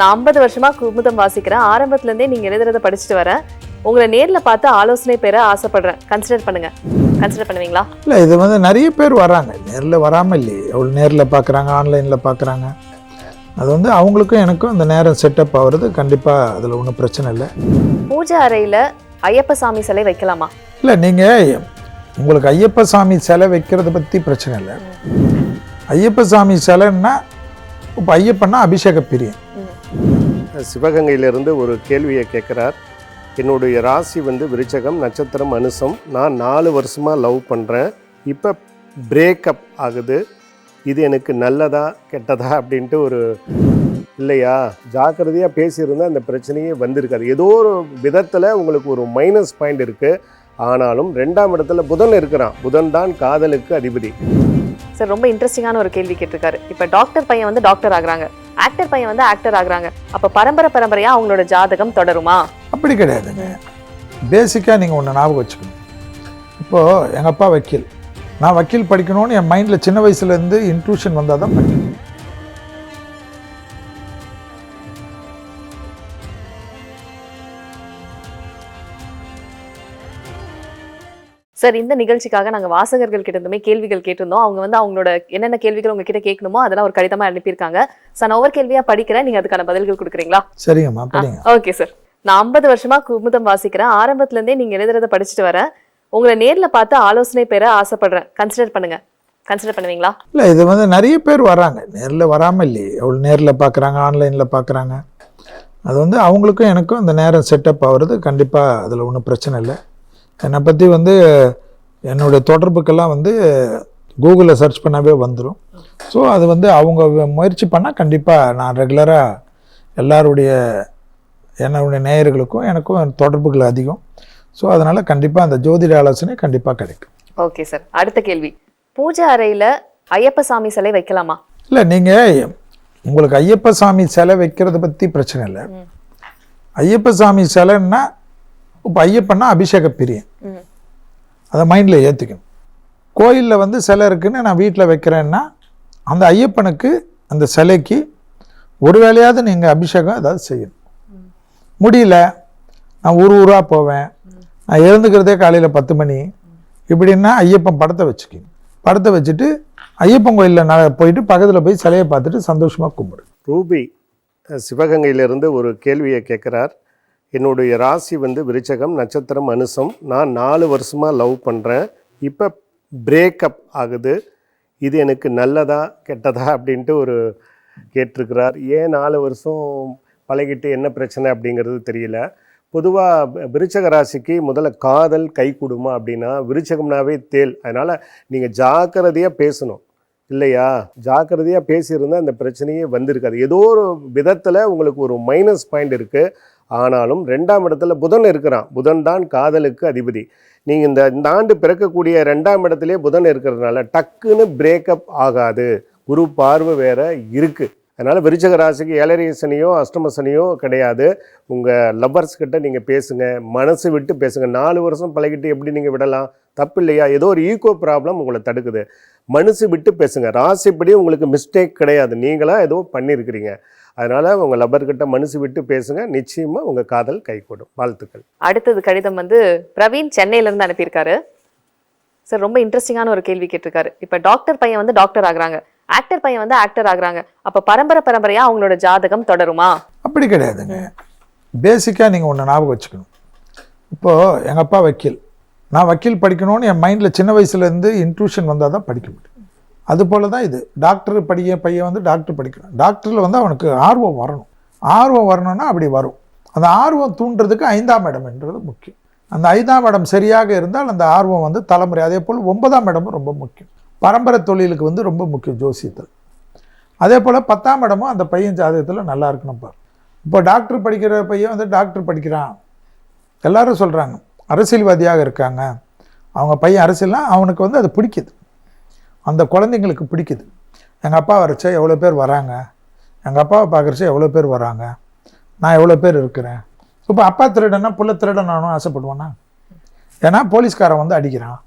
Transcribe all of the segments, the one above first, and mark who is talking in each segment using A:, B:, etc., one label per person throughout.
A: நான் ஐம்பது வருஷமா குமுதம் வாசிக்கிறேன். ஆரம்பத்துல இருந்தே நீங்க எழுதுறத படிச்சுட்டு வரேன். உங்களை நேர்ல பார்த்து ஆலோசனை பெற ஆசைப்படுறேன். கன்சிடர் பண்ணுங்க. கன்சிடர் பண்ணுவீங்களா?
B: இல்லை இது வந்து நிறைய பேர் வராங்க. நேரில் வராமல் இல்லையே. எவ்வளோ நேரில் பார்க்குறாங்க ஆன்லைனில் பார்க்குறாங்க. அது வந்து அவங்களுக்கும் எனக்கும் அந்த நேரம் செட்டப் ஆகுறது. கண்டிப்பாக அதில் ஒன்றும் பிரச்சனை இல்லை.
A: பூஜை அறையில ஐயப்ப சாமி சிலை வைக்கலாமா?
B: இல்லை நீங்கள் உங்களுக்கு ஐயப்ப சாமி சிலை வைக்கிறத பற்றி பிரச்சனை இல்லை. ஐயப்ப சாமி சிலைன்னா இப்போ ஐயப்பன்னா அபிஷேக பிரியன்
C: சிவகங்கையிலிருந்து ஒரு கேள்வியை கேட்குறார். என்னுடைய ராசி வந்து விருச்சகம் நட்சத்திரம் அனுசம். நான் நாலு வருஷமாக லவ் பண்ணுறேன் இப்போ பிரேக்கப் ஆகுது. இது எனக்கு நல்லதா கெட்டதா அப்படின்ட்டு ஒரு இல்லையா? ஜாக்கிரதையாக பேசியிருந்தால் அந்த பிரச்சனையே வந்திருக்காது. ஏதோ ஒரு விதத்தில் உங்களுக்கு ஒரு மைனஸ் பாயிண்ட் இருக்குது ஆனாலும் ரெண்டாம் இடத்துல புதன் இருக்கிறான். புதன் தான் காதலுக்கு அதிபதி.
A: சார் ரொம்ப இன்ட்ரெஸ்டிங்கான ஒரு கேள்வி கேட்டிருக்காரு. இப்போ டாக்டர் பையன் வந்து டாக்டர் ஆகுறாங்க. ஆக்டர் பையன் வந்து ஆக்டர் ஆகுறாங்க. அப்போ பரம்பரை பரம்பரையா அவங்களோட ஜாதகம் தொடருமா?
B: அப்படி கிடையாதுங்க. பேசிக்காக நீங்கள் ஒன்று ஞாபகம் வச்சுக்கணும். இப்போது எங்கள் அப்பா வக்கீல். நான் வக்கீல் படிக்கணும்னு என் மைண்டில் சின்ன வயசுலேருந்து இன்ட்ரூஷன் வந்தால் தான் படிக்கணும்.
A: சார் இந்த நிகழ்ச்சிக்காக நாங்க வாசகர்கள் கிட்ட இருந்துமே கேள்விகள் கேட்டிருந்தோம். அவங்க வந்து அவங்களோட என்னென்ன கேள்விகள் உங்ககிட்ட கேட்கணுமோ அதெல்லாம் ஒரு கடிதமா அனுப்பியிருக்காங்க. சார் நான் ஒவ்வொரு கேள்வியா படிக்கிறேன். நீங்க அதுக்கான பதில்கள் கொடுக்குறீங்களா?
B: சரிங்கம்மா
A: ஓகே சார் நான் ஐம்பது வருஷமா குமுதம் வாசிக்கிறேன். ஆரம்பத்துல இருந்தே நீங்க எழுதுறத படிச்சுட்டு வரேன். உங்களை நேர்ல பார்த்து ஆலோசனை பெற ஆசைப்படுறேன். கன்சிடர் பண்ணுங்க. கன்சிடர் பண்ணுவீங்களா?
B: இல்லை இது வந்து நிறைய பேர் வராங்க. நேரில் வராமல் இல்லையே. எவ்வளோ நேரில் பார்க்குறாங்க ஆன்லைனில் பார்க்குறாங்க. அது வந்து அவங்களுக்கும் எனக்கும் அந்த நேரம் செட்டப் ஆகுறது. கண்டிப்பாக அதில் ஒன்றும் பிரச்சனை இல்லை. என்னை பற்றி வந்து என்னுடைய தொடர்புக்கெல்லாம் வந்து கூகுளில் சர்ச் பண்ணாவே வந்துடும் ஸோ அது வந்து அவங்க முயற்சி பண்ணால் கண்டிப்பாக நான் ரெகுலராக எல்லாருடைய என்னுடைய நேயர்களுக்கும் எனக்கும் தொடர்புகள் அதிகம். ஸோ அதனால் கண்டிப்பாக அந்த ஜோதிட ஆலோசனை கண்டிப்பாக கிடைக்கும்.
A: ஓகே சார் அடுத்த கேள்வி. பூஜை அறையில ஐயப்ப சாமி சிலை வைக்கலாமா?
B: இல்லை நீங்கள் உங்களுக்கு ஐயப்ப சாமி சிலை வைக்கிறத பற்றி பிரச்சனை இல்லை. ஐயப்ப சாமி சிலைன்னா இப்போ ஐயப்பன்னா அபிஷேக பிரியன். அதை மைண்டில் ஏற்றிக்கணும் கோயிலில் வந்து சிலை இருக்குன்னு நான் வீட்டில் வைக்கிறேன்னா அந்த ஐயப்பனுக்கு அந்த சிலைக்கு ஒரு வேளையாவது நீங்கள் அபிஷேகம் ஏதாவது செய்யணும். முடியல நான் ஊர் ஊராக போவேன். நான் எழுந்துக்கிறதே காலையில் பத்து மணி. இப்படின்னா ஐயப்பன் படத்தை வச்சுக்கிங்க படத்தை வச்சுட்டு ஐயப்பன் கோயிலில் நான் போயிட்டு பக்கத்தில் போய் சிலையை பார்த்துட்டு சந்தோஷமாக கும்பிடு.
C: ரூபி சிவகங்கையிலிருந்து ஒரு கேள்வியை கேட்குறார். என்னுடைய ராசி வந்து விருச்சகம் நட்சத்திரம் அனுசம். நான் நாலு வருஷமாக லவ் பண்ணுறேன் இப்போ பிரேக்கப் ஆகுது. இது எனக்கு நல்லதா கெட்டதா அப்படின்ட்டு ஒரு கேட்டிருக்கிறார். ஏன் நாலு வருஷம் பழகிட்டு என்ன பிரச்சனை அப்படிங்கிறது தெரியல. பொதுவாக விருச்சக ராசிக்கு முதல்ல காதல் கை கொடுமா அப்படின்னா விருச்சகம்னாவே தேல். அதனால் நீங்கள் ஜாக்கிரதையாக பேசணும். இல்லையா? ஜாக்கிரதையாக பேசியிருந்தால் அந்த பிரச்சனையே வந்திருக்காது. ஏதோ ஒரு விதத்தில் உங்களுக்கு ஒரு மைனஸ் பாயிண்ட் இருக்குது ஆனாலும் ரெண்டாம் இடத்துல புதன் இருக்கிறான். புதன் தான் காதலுக்கு அதிபதி. நீங்கள் இந்த இந்த ஆண்டு பிறக்கக்கூடிய ரெண்டாம் இடத்துலேயே புதன் இருக்கிறதுனால டக்குன்னு பிரேக்கப் ஆகாது. குரு பார்வை வேற இருக்குது அதனால் விருச்சக ராசிக்கு ஏழரை சனியோ அஷ்டம சனியோ கிடையாது. உங்கள் லவ்வர்ஸ் கிட்ட நீங்கள் பேசுங்க. மனசு விட்டு பேசுங்க. நாலு வருஷம் பழகிட்டு எப்படி நீங்கள் விடலாம்? தப்பு இல்லையா? ஏதோ ஒரு ஈகோ ப்ராப்ளம் உங்களை தடுக்குது. மனசு விட்டு பேசுங்க. ராசிப்படி உங்களுக்கு மிஸ்டேக் கிடையாது. நீங்களாக ஏதோ பண்ணியிருக்கிறீங்க அதனால் உங்கள் லவ்வர்கிட்ட மனசு விட்டு பேசுங்க. நிச்சயமாக உங்கள் காதல் கைகூடும். வாழ்த்துக்கள்.
A: அடுத்தது கடிதம் வந்து பிரவீன் சென்னையில இருந்து அனுப்பியிருக்காரு. சார் ரொம்ப இன்ட்ரெஸ்டிங்கான ஒரு கேள்வி கேட்டிருக்காரு. இப்ப டாக்டர் பையன் வந்து டாக்டர் ஆகுறாங்க. ஆக்டர் பையன் வந்து ஆக்டர் ஆகுறாங்க. அப்ப பரம்பரை பரம்பரையா அவங்களோட ஜாதகம் தொடருமா?
B: அப்படி கிடையாதுங்க. பேசிக்காக நீங்கள் ஒன்று ஞாபகம் வச்சுக்கணும். இப்போது எங்கள் அப்பா வக்கீல். நான் வக்கீல் படிக்கணும்னு என் மைண்டில் சின்ன வயசுலேருந்து இன்ட்ரூஷன் வந்தால் தான் படிக்க முடியும். அது போல் தான் இது. டாக்டர் படிக்க பையன் வந்து டாக்டர் படிக்கணும். டாக்டரில் வந்து அவனுக்கு ஆர்வம் வரணும். ஆர்வம் வரணும்னா அப்படி வரும். அந்த ஆர்வம் தூண்டுறதுக்கு ஐந்தாம் இடம்ன்றது முக்கியம். அந்த ஐந்தாம் இடம் சரியாக இருந்தால் அந்த ஆர்வம் வந்து தலைமுறை. அதே போல் ஒன்பதாம் இடமும் ரொம்ப முக்கியம். பரம்பரை தொழிலுக்கு வந்து ரொம்ப முக்கியம் ஜோசியத்தில். அதே போல் பத்தாம் இடமும் அந்த பையன் ஜாதகத்தில் நல்லா இருக்கணும் பார். இப்போ டாக்டர் படிக்கிற பையன் வந்து டாக்டர் படிக்கிறான். எல்லாரும் சொல்கிறாங்க அரசியல்வாதியாக இருக்காங்க. அவங்க பையன் அரசியல்னால் அவனுக்கு வந்து அது பிடிக்குது. அந்த குழந்தைங்களுக்கு பிடிக்குது. எங்கள் அப்பா வரைச்சா எவ்வளோ பேர் வராங்க? எங்கள் அப்பாவை பார்க்குறச்ச எவ்வளோ பேர் வராங்க? நான் எவ்வளோ பேர் இருக்கிறேன்? இப்போ அப்பா திருடனா புள்ள திருடன் நானும் ஆசைப்படுவேனா? ஏன்னா போலீஸ்காரன் வந்து அடிக்கிறான்.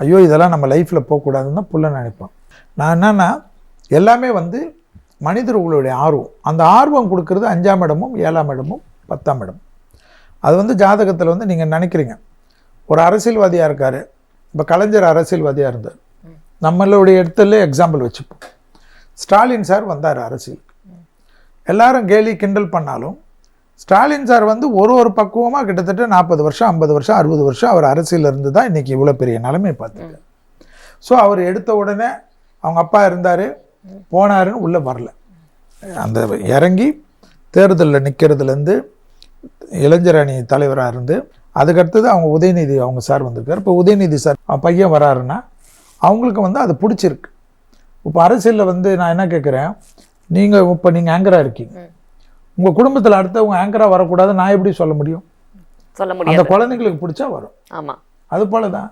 B: ஐயோ இதெல்லாம் நம்ம லைஃப்பில் போகக்கூடாதுன்னு தான் புள்ள நினைப்பான். நான் என்னென்னா எல்லாமே வந்து மனிதர்களுடைய ஆர்வம். அந்த ஆர்வம் கொடுக்கறது அஞ்சாம் இடமும் ஏழாம் இடமும் பத்தாம் இடம் அது வந்து ஜாதகத்தில் வந்து நீங்கள் நினைக்கிறீங்க. ஒரு அரசியல்வாதியாக இருக்கார். இப்போ கலைஞர் அரசியல்வாதியாக இருந்தார். நம்மளுடைய இடத்துல எக்ஸாம்பிள் வச்சுப்போம். ஸ்டாலின் சார் வந்தார் அரசியல். எல்லாரும் கேலி கிண்டல் பண்ணாலும் ஸ்டாலின் சார் வந்து ஒரு ஒரு பக்குவமாக கிட்டத்தட்ட நாற்பது வருஷம் ஐம்பது வருஷம் அறுபது வருஷம் அவர் அரசியல் இருந்து தான் இன்றைக்கி இவ்வளோ பெரிய நிலைமை பார்த்துருக்காரு. ஸோ அவர் எடுத்த உடனே அவங்க அப்பா இருந்தார் போனாருன்னு உள்ளே வரல. அந்த இறங்கி தேர்தலில் நிற்கிறதுலேருந்து இளைஞர் அணி தலைவராக இருந்து அதுக்கடுத்தது அவங்க உதயநிதி அவங்க சார் வந்திருக்காரு. இப்போ உதயநிதி சார் அவன் பையன் வராருன்னா அவங்களுக்கு வந்து அது பிடிச்சிருக்கு. இப்போ அரசியலில் வந்து நான் என்ன கேட்குறேன் நீங்கள் இப்போ நீங்கள் ஆங்கராக இருக்கீங்க. உங்கள் குடும்பத்தில் அடுத்தவங்க ஆங்கராக வரக்கூடாது நான் எப்படி சொல்ல முடியும்?
A: சொல்ல
B: அந்த
A: முடியாது
B: குழந்தைங்களுக்கு பிடிச்சா வரும்.
A: ஆமா.
B: அது போல தான்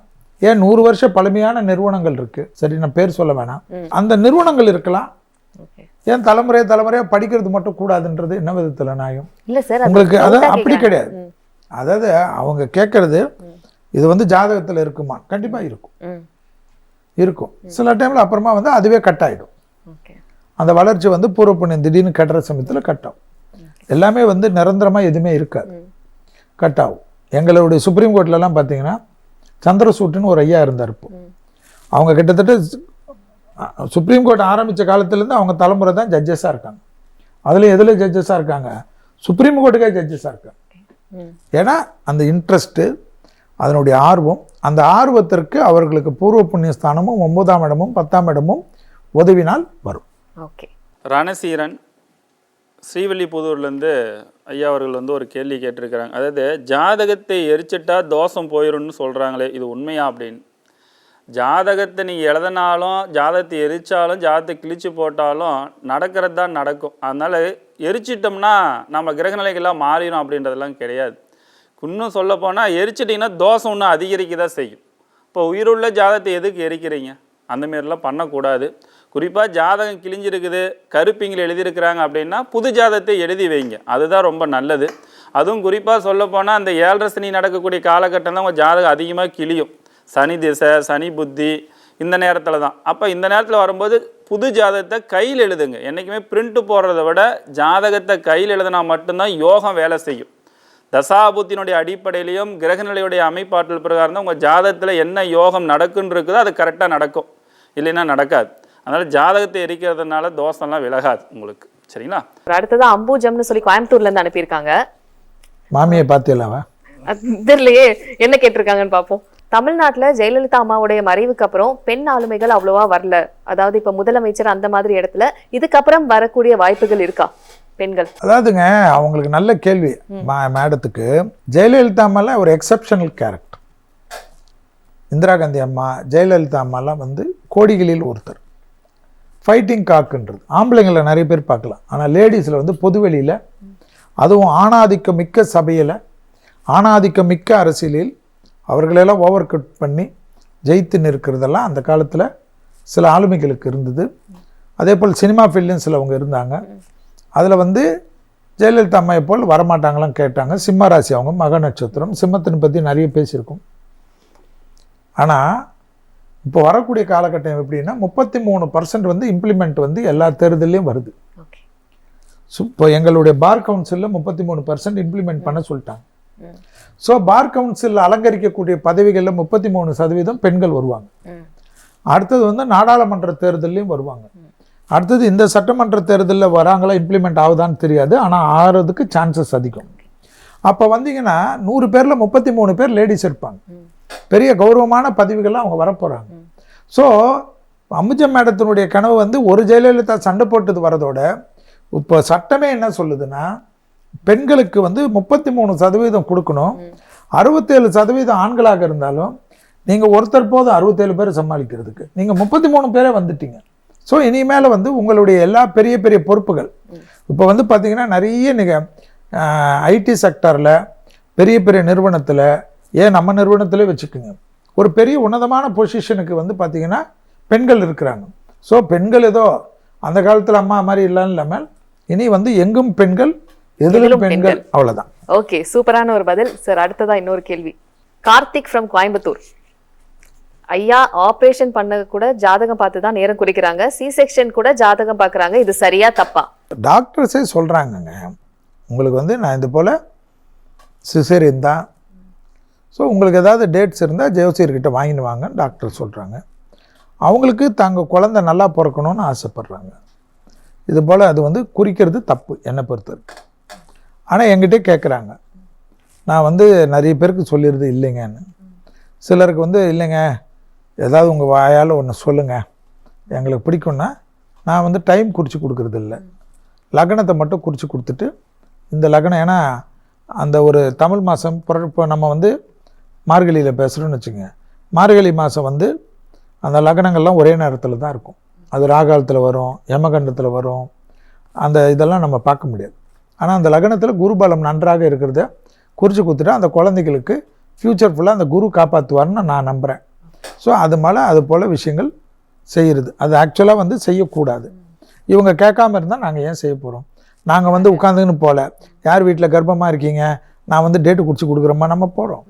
B: ஏன் நூறு வருஷ பழமையான நிறுவனங்கள் இருக்கு. சரி நான் பேர் சொல்ல வேணாம். அந்த நிறுவனங்கள் இருக்கலாம். ஏன் தலைமுறை தலைமுறையா படிக்கிறது மட்டும் கூடாதுன்றது என்ன விதத்துல நியாயம்?
A: இல்ல சார்
B: உங்களுக்கு அதாவது அப்படி. கிடையாது. அதாவது அவங்க கேட்கறது இது வந்து ஜாதகத்துல இருக்குமா? கண்டிப்பா இருக்கும். இருக்கும். சில டைம்ல அப்புறமா வந்து அதுவே கட் ஆயிடும்.
A: ஓகே
B: அந்த வளர்ச்சி வந்து பூர்வ புண்ணியம் திடீர்னு கட்டுற சமயத்துல கட் ஆகும். எல்லாமே வந்து நிரந்தரமா எதுவுமே இருக்காது. கட் ஆகும். எங்களுடைய சுப்ரீம் கோர்ட்லலாம் பார்த்தீங்கன்னா சந்திரசூட்டுன்னு ஒரு ஐயா இருந்தார் இப்போ. அவங்க கிட்டத்தட்ட சுப்ரீம் கோர்ட் ஆரம்பித்த காலத்துலேருந்து அவங்க தலைமுறை தான் ஜட்ஜஸாக இருக்காங்க. அதில் எதில் ஜட்ஜஸாக இருக்காங்க? சுப்ரீம் கோர்ட்டுக்கே ஜட்ஜஸாக இருக்காங்க. ஏன்னா அந்த இன்ட்ரெஸ்ட்டு அதனுடைய ஆர்வம் அந்த ஆர்வத்திற்கு அவர்களுக்கு பூர்வ புண்ணிய ஸ்தானமும் ஒன்பதாம் இடமும் பத்தாம் இடமும் உதவினால் வரும்.
A: ஓகே.
D: ரணசீரன் ஸ்ரீவில்லிபுதூர்லேருந்து ஐயா அவர்கள் வந்து ஒரு கேள்வி கேட்டிருக்கிறாங்க. அதாவது ஜாதகத்தை எரிச்சிட்டா தோஷம் போயிடும்னு சொல்கிறாங்களே இது உண்மையா அப்படின்னு? ஜாதகத்தை நீங்கள் எழுதினாலும் ஜாதகத்தை எரிச்சாலும் ஜாதகத்தை கிழிச்சு போட்டாலும் நடக்கிறது தான் நடக்கும். அதனால் எரிச்சிட்டோம்னா நம்ம கிரகநிலைகள்லாம் மாறிடும் அப்படின்றதெல்லாம் கிடையாது. இன்னும் சொல்ல போனால் எரிச்சிட்டிங்கன்னா தோஷம் இன்னும் அதிகரிக்க தான் செய்யும். இப்போ உயிருள்ள ஜாதகத்தை எதுக்கு எரிக்கிறீங்க? அந்த மாரிலாம் பண்ணக்கூடாது. குறிப்பாக ஜாதகம் கிழிஞ்சிருக்குது கருப்பிங்கில் எழுதியிருக்கிறாங்க அப்படின்னா புது ஜாதகத்தை எழுதி வைங்க. அதுதான் ரொம்ப நல்லது. அதுவும் குறிப்பாக சொல்லப்போனால் அந்த ஏழரை சனி நடக்கக்கூடிய காலகட்டம் தான் உங்கள் ஜாதகம் அதிகமாக கிழியும். சனி திசை சனி புத்தி இந்த நேரத்தில் தான். அப்போ இந்த நேரத்தில் வரும்போது புது ஜாதகத்தை கையில் எழுதுங்க. என்றைக்குமே பிரிண்ட்டு போடுறத விட ஜாதகத்தை கையில் எழுதினா மட்டும்தான் யோகம் வேலை செய்யும். தசாபுத்தினுடைய அடிப்படையிலையும் கிரகநிலையுடைய அமைப்பாற்றல் பிரகாரம் தான் உங்கள் ஜாதகத்தில் என்ன யோகம் நடக்குன்னு இருக்குதோ அது கரெக்டாக நடக்கும். இல்லைன்னா நடக்காது. அதனால் ஜாதகத்தை எரிக்கிறதுனால தோஷம்லாம் விலகாது உங்களுக்கு. சரிங்களா?
A: அடுத்ததா அம்பூஜம்னு சொல்லி கோயம்புத்தூர்ல இருந்து அனுப்பியிருக்காங்க.
B: மாமியை
A: அது தெரியலையே. என்ன கேட்டிருக்காங்கன்னு பார்ப்போம். தமிழ்நாட்டுல ஜெயலலிதா அம்மாவுடைய மறைவுக்கு அப்புறம் பெண் ஆளுமைகள் அவ்வளவா வரல. அதாவது இப்ப முதலமைச்சர் அந்த மாதிரி இடத்துல இதுக்கப்புறம் வரக்கூடிய வாய்ப்புகள் இருக்கா? பெண்கள்.
B: அதாவதுங்க அவங்களுக்கு நல்ல கேள்வி மேடத்துக்கு. ஜெயலலிதா அம்மாலாம் ஒரு எக்ஸப்ஷனல் கேரக்டர் இந்திரா காந்தி அம்மா ஜெயலலிதா அம்மாலாம் வந்து கோடிகளில் ஒருத்தர். ஃபைட்டிங் காக்குன்றது. ஆம்பளைங்களை நிறைய பேர் பார்க்கலாம். ஆனால் லேடிஸில் வந்து பொதுவெளியில் அதுவும் ஆணாதிக்கம் மிக்க சபையில் ஆணாதிக்கம் மிக்க அரசியலில் அவர்களெல்லாம் ஓவர் கட் பண்ணி ஜெயித்து நிற்கிறதெல்லாம் அந்த காலத்தில் சில ஆளுமைகளுக்கு இருந்தது. அதே போல் சினிமா ஃபீல்ட்லையும் சிலவங்க இருந்தாங்க. அதில் வந்து ஜெயலலிதா அம்மையை போல் வரமாட்டாங்களாம் கேட்டாங்க. சிம்ம ராசி அவங்க மக நட்சத்திரம். சிம்மத்தினை பற்றி நிறைய பேசியிருக்கோம். ஆனால் இப்போ வரக்கூடிய காலகட்டம் எப்படின்னா முப்பத்தி மூணு பர்சன்ட் வந்து இம்ப்ளிமெண்ட் வந்து எல்லா தேர்தல்லையும் வருது. ஸோ இப்போ எங்களுடைய பார் கவுன்சிலில் முப்பத்தி மூணு பர்சன்ட் இம்ப்ளிமெண்ட் பண்ண சொல்லிட்டாங்க. ஸோ பார் கவுன்சில் அலங்கரிக்கக்கூடிய பதவிகளில் முப்பத்தி மூணு சதவீதம் பெண்கள் வருவாங்க. அடுத்தது வந்து நாடாளுமன்ற தேர்தல்லையும் வருவாங்க. அடுத்தது இந்த சட்டமன்ற தேர்தலில் வராங்களா இம்ப்ளிமெண்ட் ஆகுதான்னு தெரியாது ஆனால் ஆகிறதுக்கு சான்சஸ் அதிகம். அப்போ வந்தீங்கன்னா நூறு பேரில் முப்பத்தி மூணு பேர் லேடிஸ் இருப்பாங்க. பெரிய கௌரவமான பதவிகள்லாம் அவங்க வரப்போகிறாங்க ஸோ அம்புஜம் மேடத்தினுடைய கனவு வந்து ஒரு ஜெயலலிதா சண்டை போட்டது வரதோட இப்போ சட்டமே என்ன சொல்லுதுன்னா பெண்களுக்கு வந்து முப்பத்தி மூணு சதவீதம் கொடுக்கணும். அறுபத்தேழு சதவீதம் ஆண்களாக இருந்தாலும் நீங்கள் ஒருத்தர் போதும் அறுபத்தேழு பேர் சமாளிக்கிறதுக்கு. நீங்கள் முப்பத்தி மூணு பேரே வந்துட்டீங்க. ஸோ இனிமேல் வந்து உங்களுடைய எல்லா பெரிய பெரிய பொறுப்புகள். இப்போ வந்து பார்த்தீங்கன்னா நிறைய நீங்கள் ஐடி செக்டரில் பெரிய பெரிய நிறுவனத்தில் ஏன் நம்ம நிறுவனத்திலே வச்சுக்கோங்க. ஒரு பெரிய உன்னதமான பொசிஷனுக்கு வந்து பார்த்தீங்கன்னா பெண்கள் இருக்கிறாங்க. ஸோ பெண்கள் ஏதோ அந்த காலத்தில் அம்மா மாதிரி இல்லைன்னு இல்லாமல் இனி வந்து எங்கும் பெண்கள் எதிலும் பெண்கள். அவ்வளோதான்
A: ஓகே சூப்பரான ஒரு பதில். சார் அடுத்ததா இன்னொரு கேள்வி. கார்த்திக் ஃப்ரம் கோயம்புத்தூர் ஐயா ஆபரேஷன் பண்ண கூட ஜாதகம் பார்த்து தான் நேரம் குறிக்கிறாங்க. சி செக்ஷன் கூட ஜாதகம் பார்க்குறாங்க. இது சரியா தப்பா?
B: டாக்டர்ஸே சொல்கிறாங்கங்க உங்களுக்கு வந்து நான் இது போல் சிசேரியன் தான். ஸோ உங்களுக்கு ஏதாவது டேட்ஸ் இருந்தால் ஜோசியர்கிட்ட வாங்கிட்டு வாங்கன்னு டாக்டர் சொல்கிறாங்க அவங்களுக்கு தாங்க குழந்த நல்லா பிறக்கணும்னு ஆசைப்பட்றாங்க. இது போல் அது வந்து குறிக்கிறது தப்பு என்னை பொறுத்தவரைக்கும். ஆனால் என்கிட்டே கேட்குறாங்க நான் வந்து நிறைய பேருக்கு சொல்லிடுறது இல்லைங்கன்னு. சிலருக்கு வந்து இல்லைங்க ஏதாவது உங்கள் வாயால் ஒன்று சொல்லுங்கள் எங்களுக்கு பிடிக்கும்னா நான் வந்து டைம் குறித்து கொடுக்கறது இல்லை லக்னத்தை மட்டும் குறித்து கொடுத்துட்டு இந்த லக்னம் ஏன்னா அந்த ஒரு தமிழ் மாதம் இப்போ நம்ம வந்து மார்கழியில் பேசுகிறோன்னு வச்சுங்க. மார்கழி மாதம் வந்து அந்த லக்னங்கள்லாம் ஒரே நேரத்தில் தான் இருக்கும். அது ராகாலத்தில் வரும் யமகண்டத்தில் வரும். அந்த இதெல்லாம் நம்ம பார்க்க முடியாது. ஆனால் அந்த லக்னத்தில் குருபலம் நன்றாக இருக்கிறத குறித்து கொடுத்துட்டு அந்த குழந்தைகளுக்கு ஃப்யூச்சர் ஃபுல்லாக அந்த குரு காப்பாற்றுவார்னு நான் நம்புகிறேன் ஸோ அது மேலே அது போல் விஷயங்கள் செய்கிறது அது ஆக்சுவலாக வந்து செய்யக்கூடாது. இவங்க கேட்காம இருந்தால் நாங்கள் ஏன் செய்ய போகிறோம் நாங்கள் வந்து உட்காந்துக்கின்னு போகல யார் வீட்டில் கர்ப்பமாக இருக்கீங்க? நான் வந்து டேட்டு குடிச்சு கொடுக்குறோமா? நம்ம போகிறோம்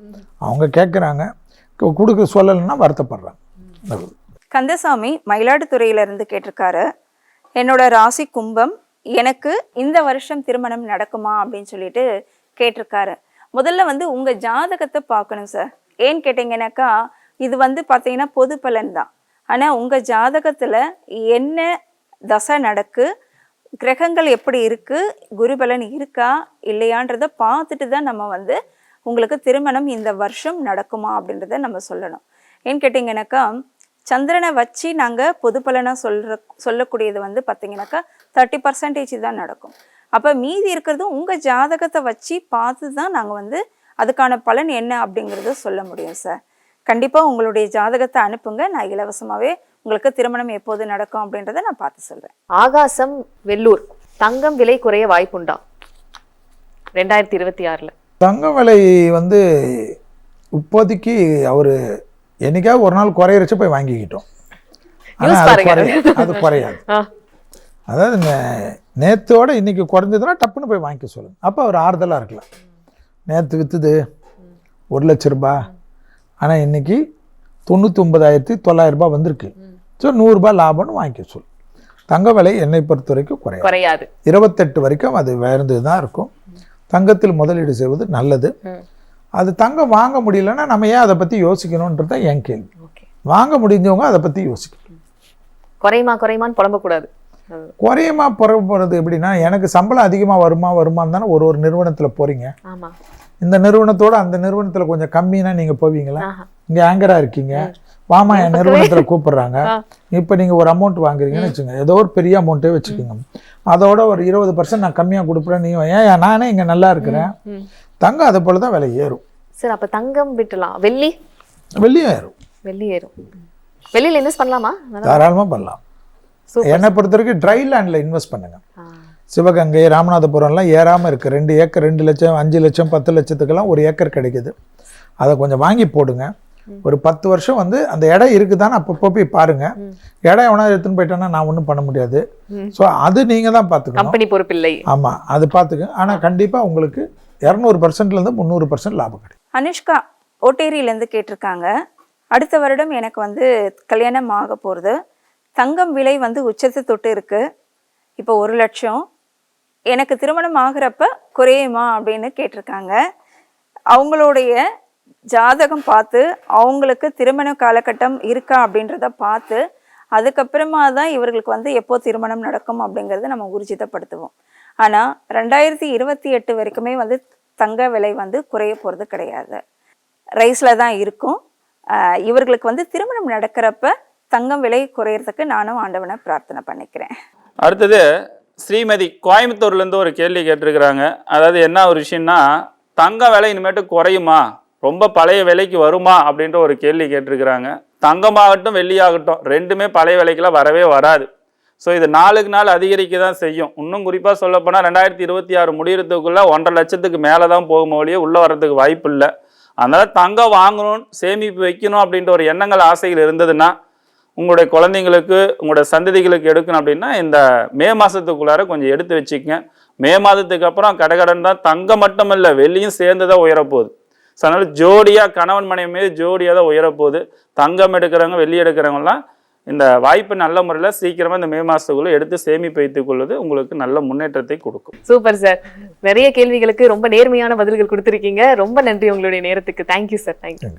B: அவங்க கேட்குறாங்க. கொடுக்க சொல்லலைன்னா வருத்தப்படுறாங்க.
E: கந்தசாமி மயிலாடுதுறையிலேருந்து கேட்டிருக்காரு என்னோட ராசி கும்பம் எனக்கு இந்த வருஷம் திருமணம் நடக்குமா? அப்படின்னு சொல்லிட்டு கேட்டிருக்காரு. முதல்ல வந்து உங்கள் ஜாதகத்தை பார்க்கணும் சார். ஏன்னு கேட்டிங்கனாக்கா இது வந்து பார்த்தீங்கன்னா பொது பலன் தான். ஆனால் உங்கள் ஜாதகத்தில் என்ன தசை நடக்கு? கிரகங்கள் எப்படி இருக்குது குருபலன் இருக்கா? இல்லையான்றத பார்த்துட்டு தான் நம்ம வந்து உங்களுக்கு திருமணம் இந்த வருஷம் நடக்குமா அப்படின்றத நம்ம சொல்லணும். ஏன்னு கேட்டிங்கன்னாக்கா சந்திரனை வச்சு நாங்கள் பொது பலனாக சொல்கிற சொல்லக்கூடியது வந்து பார்த்திங்கனாக்கா தேர்ட்டி பர்சன்டேஜ் தான் நடக்கும். அப்போ மீதி இருக்கிறது உங்கள் ஜாதகத்தை வச்சு பார்த்து தான் நாங்கள் வந்து அதுக்கான பலன் என்ன அப்படிங்கிறத சொல்ல முடியும் சார். கண்டிப்பாக உங்களுடைய ஜாதகத்தை அனுப்புங்க. நான் இலவசமாகவே உங்களுக்கு திருமணம் எப்போது நடக்கும் அப்படின்றத நான் பார்த்து சொல்கிறேன்
A: ஆகாசம் வெள்ளூர். தங்கம் விலை குறைய வாய்ப்புண்டா? ரெண்டாயிரத்தி இருபத்தி ஆறுல.
B: தங்க விலை வந்து இப்போதைக்கு அவர் என்னைக்காவது ஒரு நாள் குறையிறச்ச போய் வாங்கிக்கிட்டோம். ஆனால் அது. குறையாது அது குறையாது. அதாவது நே- நேத்தோட இன்னைக்கு குறைஞ்சதுன்னா டப்புன்னு போய் வாங்கிக்க சொல்லுங்க. அப்போ அவர் ஆறுதலாக இருக்கலாம். நேற்று விற்றுது ஒரு லட்ச ரூபாய் ஆனால் இன்னைக்கு தொண்ணூற்றி ரூபாய் வந்திருக்கு. ஸோ நூறுரூபா லாபம்னு வாங்கிக்க சொல்லு தங்க விலை என்னை பொறுத்த வரைக்கும் குறையாது.
A: குறையாது.
B: இருபத்தெட்டு வரைக்கும் அது உயர்ந்து தான் இருக்கும். தங்கத்தில் முதலீடு செய்வது நல்லது. அது தங்கம் வாங்க முடியலன்னா நம்ம ஏன் அதை பற்றி யோசிக்கணுன்றது தான் என் கேள்வி. வாங்க முடிஞ்சவங்க அதை பற்றி யோசிக்கணும்.
A: குறையுமா குறையுமான்னு புலம்பக்கூடாது.
B: குறையமா புறவு போகிறது எப்படின்னா எனக்கு சம்பளம் அதிகமாக வருமா வருமான்னு தானே ஒரு ஒரு நிறுவனத்தில் போகிறீங்க இந்த நிறுவனத்தோட அந்த நிறுவனத்தில் கொஞ்சம் கம்மினா நீங்கள் போவீங்களா. இங்கே ஆங்கராக இருக்கீங்க. வாமா என் நிறுவனத்தில் கூப்பிடுறாங்க. இப்போ நீங்கள் ஒரு அமௌண்ட் வாங்குறீங்கன்னு வச்சுங்க ஏதோ ஒரு பெரிய அமௌண்ட்டே வச்சுக்கோங்க. அதோட ஒரு இருபது பர்சன்ட் நான் கம்மியாக கொடுப்பேன் நீ ஏன் நானே இங்கே நல்லா இருக்கிறேன். தங்கம் அதை போல தான் விலை ஏறும்.
A: சரி அப்ப தங்கம் விட்டுலாம். வெள்ளி?
B: வெள்ளியும் ஏறும்.
A: வெள்ளி ஏறும். வெள்ளியில இன்வெஸ்ட் பண்ணலாமா?
B: தாராளமாக பண்ணலாம். என்னை பொறுத்த வரைக்கும் ட்ரை லேண்டில் இன்வெஸ்ட் பண்ணுங்க. சிவகங்கை ராமநாதபுரம்லாம் ஏறாமல் இருக்குது ரெண்டு ஏக்கர் ரெண்டு லட்சம் அஞ்சு லட்சம் பத்து லட்சத்துக்கெல்லாம் ஒரு ஏக்கர் கிடைக்குது. அதை கொஞ்சம் வாங்கி போடுங்க. ஒரு பத்து வருஷம் வந்து அந்த இடம் இருக்குதான்னு அப்பப்போ போய் பாருங்க. இடம் எவனா எடுத்துன்னு போயிட்டேன்னா நான் ஒன்றும் பண்ண முடியாது. ஸோ அது நீங்கள் தான் பார்த்துக்கணும்.
A: கம்பெனி பொறுப்பில்லை.
B: ஆமாம் அது பார்த்துக்க ஆனால் கண்டிப்பாக உங்களுக்கு இரநூறு பர்சன்ட்லேருந்து முந்நூறு பர்சன்ட் லாபம் கிடைக்கும்.
E: அனுஷ்கா ஓட்டேரியிலேருந்து கேட்டிருக்காங்க. அடுத்த வருடம் எனக்கு வந்து கல்யாணம் ஆக போகிறது தங்கம் விலை வந்து உச்சத்தை தொட்டு இருக்கு. இப்போ ஒரு லட்சம். எனக்கு திருமணம் ஆகிறப்ப குறையுமா அப்படின்னு கேட்டிருக்காங்க. அவங்களுடைய ஜாதகம் பார்த்து அவங்களுக்கு திருமண காலகட்டம் இருக்கா அப்படின்றத பார்த்து அதுக்கப்புறமா தான் இவர்களுக்கு வந்து எப்போ திருமணம் நடக்கும் அப்படிங்கிறத நம்ம ஊர்ஜிதப்படுத்துவோம். ஆனால் ரெண்டாயிரத்தி இருபத்தி எட்டு வரைக்குமே வந்து தங்க விலை வந்து குறைய போகிறது கிடையாது. ரைஸில் தான் இருக்கும். இவர்களுக்கு வந்து திருமணம் நடக்கிறப்ப தங்கம் விலை குறையிறதுக்கு நானும் ஆண்டவனை பிரார்த்தனை பண்ணிக்கிறேன்.
D: அடுத்தது ஸ்ரீமதி கோயம்புத்தூர்லேருந்து ஒரு கேள்வி கேட்டிருக்கிறாங்க. அதாவது என்ன ஒரு விஷயம்னா தங்க விலை இனிமேட்டு குறையுமா? ரொம்ப பழைய விலைக்கு வருமா? அப்படின்ற ஒரு கேள்வி கேட்டிருக்கிறாங்க. தங்கமாகட்டும் வெள்ளியாகட்டும் ரெண்டுமே பழைய விலைக்கெல்லாம் வரவே வராது. ஸோ இது நாளுக்கு நாள் அதிகரிக்க தான் செய்யும். இன்னும் குறிப்பாக சொல்லப்போனால் ரெண்டாயிரத்தி இருபத்தி ஆறு முடிகிறதுக்குள்ளே ஒன்றரை லட்சத்துக்கு மேலே தான் போகும் ஒழிய உள்ளே வர்றதுக்கு வாய்ப்பு இல்லை. அதனால் தங்கம் வாங்கணும் சேமிப்பு வைக்கணும் அப்படின்ற ஒரு எண்ணங்கள் ஆசைகள் இருந்ததுன்னா உங்களுடைய குழந்தைங்களுக்கு உங்களுடைய சந்ததிகளுக்கு எடுக்கணும் அப்படின்னா இந்த மே மாதத்துக்குள்ளார கொஞ்சம் எடுத்து வச்சுக்கங்க. மே மாதத்துக்கு அப்புறம் கடகடன் தான் தங்கம் மட்டும் இல்லை வெள்ளியும் சேர்ந்து தான் உயரப்போகுது. ஸோ அதனால ஜோடியாக கணவன் மனைவி மீது ஜோடியாக தான் உயரப்போகுது. தங்கம் எடுக்கிறவங்க வெள்ளி எடுக்கிறவங்கலாம் இந்த வாய்ப்பு நல்ல முறையில் சீக்கிரமாக இந்த மே மாதத்துக்குள்ளே எடுத்து சேமிப்பு வைத்துக் கொள்வது உங்களுக்கு நல்ல முன்னேற்றத்தை கொடுக்கும்.
A: Super sir. நிறைய கேள்விகளுக்கு ரொம்ப நேர்மையான பதில்கள் கொடுத்துருக்கீங்க. ரொம்ப நன்றி உங்களுடைய நேரத்துக்கு. Thank you sir thank you